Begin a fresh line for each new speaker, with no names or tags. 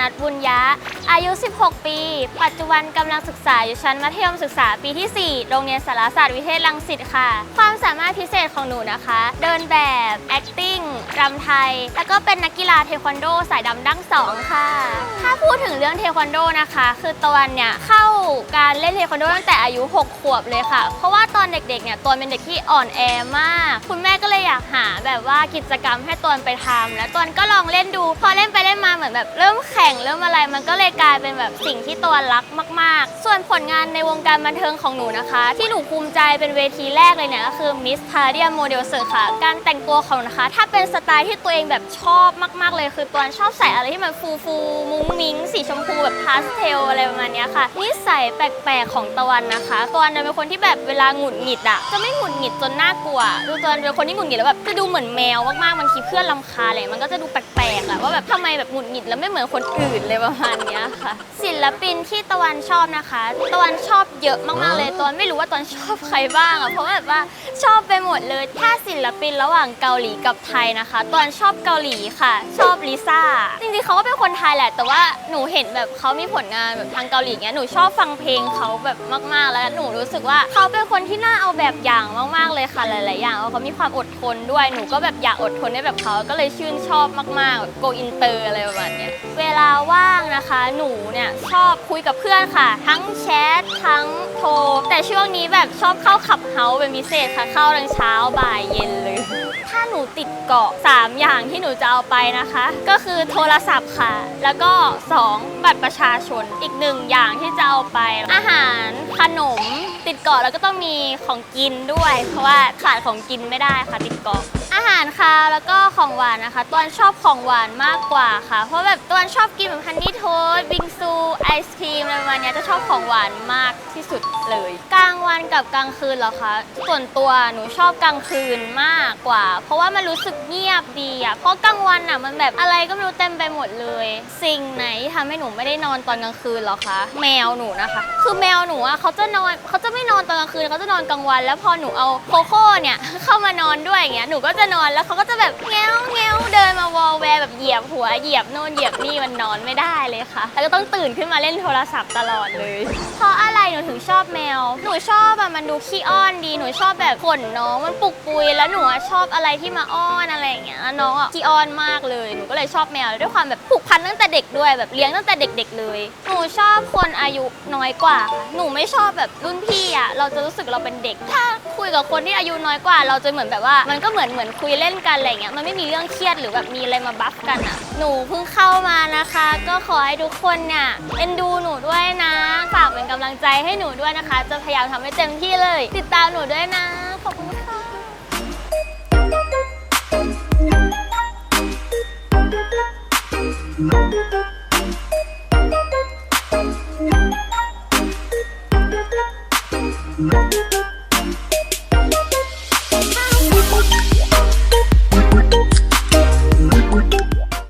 นัทบุญยะ อายุ 16 ปี ปัจจุบันกำลังศึกษาอยู่ชั้นมัธยมศึกษาปีที่ 4 โรงเรียนสารศาสตร์วิเทศรังสิตค่ะ ความสามารถพิเศษของหนูนะคะ เดินแบบ acting รำไทย แล้วก็เป็นนักกีฬาเทควันโดสายดำดั้งสองค่ะ ถ้าพูดถึงเรื่องเทควันโดนะคะ คือตะวันเนี่ยเข้าการเล่นเทควันโดตั้งแต่อายุ 6 ขวบเลยค่ะ เพราะว่าตอนเด็กๆเนี่ยตัวเป็นเด็กที่อ่อนแอมาก คุณแม่ก็เลยอยากหาแบบว่ากิจกรรมให้ตัวไปทำแล้วตัวก็ลองเล่นดู พอเล่นไปเล่นมา เหมือนแบบเริ่มแข่งเริ่มอะไรมันก็เลยกลายเป็นแบบสิ่งที่ตัวรักมาก ๆ ส่วนผลงานในวงการบันเทิงของหนูนะคะ ที่หนูภูมิใจเป็นเวทีแรกเลยเนี่ยก็คือ Miss p a r a d i u m Model s e r ค่ะ การแต่งตัวของหนูนะคะ ถ้าเป็นสไตล์ที่ตัวเองแบบชอบมาก ๆ เลย คือตัวชอบใส่อะไรที่มันฟูฟูมุ้งมิ้งสีชมพูแบบพาสเทลอะไรประมาณนี้ค่ะนิสัยแปลก ๆ ของตะวันนะคะตะวันเป็นคนที่แบบเวลาหงุดหงิดอะจะไม่หงุดหงิดจนน่ากลัวดูตะวันเป็นคนที่หงุดหงิดแล้วแบบจะดูเหมือนแมวมากๆบางทีเพื่อนลำคาอะไรมันก็จะดูแปลกๆอะว่าแบบทำไมแบบหงุดหงิดแล้วไม่เหมือนคนอื่นเลยประมาณเนี้ยค่ะ ศิลปินที่ตะวันชอบนะคะ ตะวันชอบเยอะมากๆเลยตะวันไม่รู้ว่าตะวันชอบใครบ้างอะเพราะแบบว่าชอบไปหมดเลย ถ้าศิลปินระหว่างเกาหลีกับไทยนะคะตะวันชอบเกาหลีค่ะ ชอบลิซ่าจริงๆเขาก็เป็นคนไทยแหละ แต่ว่าหนูเห็นแบบเขามีผลงานแบบทางเกาหลีเงี้ยหนูชอบฟังเพลงเขาแบบมากๆ แล้วหนูรู้สึกว่าเขาเป็นคนที่น่าเอาแบบอย่างมากๆเลยค่ะหลายๆอย่างแล้วเขามีความอดทนด้วยหนูก็แบบอยากอดทนได้แบบเขาก็เลยชื่นชอบมากๆแบบโกอินเตอร์อะไรประมาณเนี้ยเวลาว่างนะคะ หนูเนี่ยชอบคุยกับเพื่อนค่ะ ทั้งแชททั้งโทร แต่ช่วงนี้แบบชอบเข้าขับเฮาเป็นพิเศษค่ะ เข้าทั้งเช้าบ่ายเย็นเลย ถ้าหนูติดเกาะ 3 อย่างที่หนูจะเอาไปนะคะ ก็คือโทรศัพท์ค่ะ แล้วก็ 2 บัตรประชาชน อีกหนึ่งอย่างที่จะเอาไป อาหารขนม ติดเกาะแล้วก็ต้องมีของกินด้วย เพราะว่าขาดของกินไม่ได้ค่ะติดเกาะอาหาร คาวแล้วก็ของหวานนะคะตวนชอบของหวานมากกว่าค่ะ เพราะแบบตวนชอบกินแบบฮันนี่โทสต์บิงซูไอศครีมอะไรประมาณเนี้ยจะชอบของหวานมากที่สุดเลย กลางวันกับกลางคืนเหรอคะส่วนตัวหนูชอบกลางคืนมากกว่า เพราะว่ามันรู้สึกเงียบดีอะเพราะกลางวันอะมันแบบอะไรก็ไม่รู้เต็มไปหมดเลย สิ่งไหนที่ทำให้หนูไม่ได้นอนตอนกลางคืนเหรอคะแมวหนูนะคะ คือแมวหนูอะเขาจะนอนเขาจะไม่นอนตอนกลางคืนเขาจะนอนกลางวัน แล้วพอหนูเอาโคโค่เนี่ยเข้ามาน อนด้วยอย่างเงี้ยหนูก็จะนอนแล้วเขาก็จะแบบเงี้ยวเงี้ยวเดินมาวอลแวร์แบบเหยียบหัวเหยียบโน่นเหยียบนี่มันนอนไม่ได้เลยค่ะ แล้วก็ต้องตื่นขึ้นมาเล่นโทรศัพท์ตลอดเลยเพราะอะไรหนูถึงชอบแมว หนูชอบอะมันดูขี้อ้อนดีหนูชอบแบบขนน้องมันปุกปุยแล้วหนูอะชอบอะไรที่มาอ้อนอะไรอย่างเงี้ยน้องอะขี้อ้อนมากเลยหนูก็เลยชอบแมวด้วยความแบบผูกพันตั้งแต่เด็กด้วยแบบเลี้ยงตั้งแต่เด็ก ๆ เลย หนูชอบคนอายุน้อยกว่า หนูไม่ชอบแบบรุ่นพี่อะเราจะรู้สึกเราเป็นเด็ก ถ้าคุยกับคนที่อายุน้อยกว่า เราจะเหมือนแบบว่ามันก็เหมือนเหมือนคุยเล่นกันอะไรเงี้ยมันไม่มีเรื่องเครียดหรือแบบมีอะไรมาบัฟกันอะหนูเพิ่งเข้ามานะคะ ก็ขอให้ทุกคนเนี่ยเอ็นดูหนูด้วยนะฝากเป็นกำลังใจให้หนูด้วยนะคะ จะพยายามทำให้เต็มที่เลย ติดตามหนูด้วยนะขอบคุณค่ะ
Thank you.